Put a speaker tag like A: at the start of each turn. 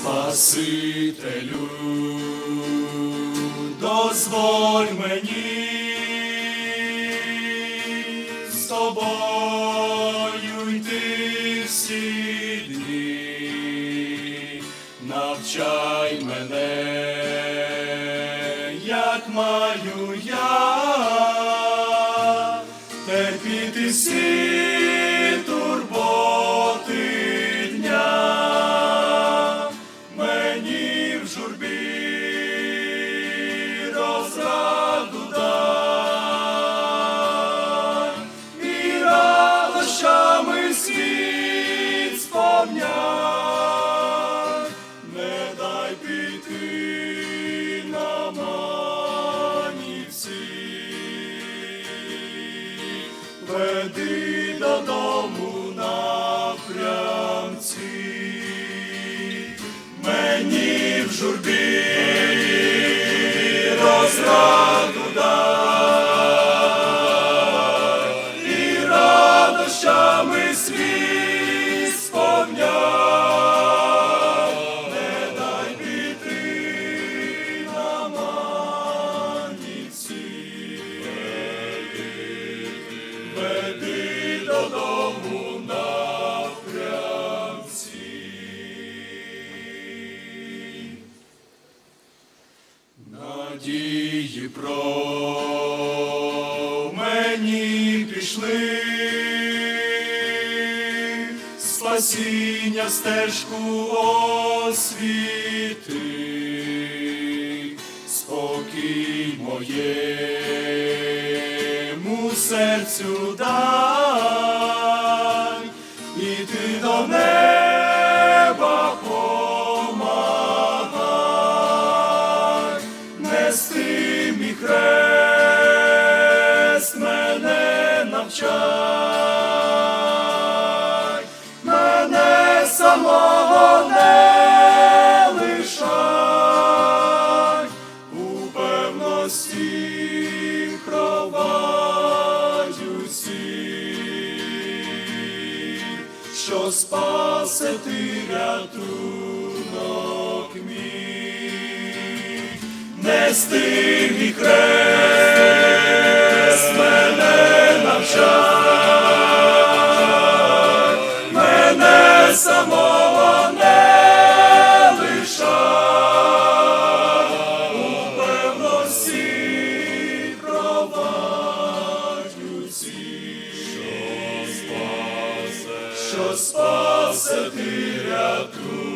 A: Спасителю, дозволь мені з тобою йти всі дні, навчай мене, як маю я терпіти всі світ не дай піти на манівці, веди додому напрямці, мені в журбі розраду дай, і радощами світ Надії про мені пішли, спасіння стежку освіти, спокій моєму серцю дай, і ти до неба помагай, нести мій хрест мене навчай, що спасе ти рятунок мій, нести мій хрест, що спасе, ти рятунок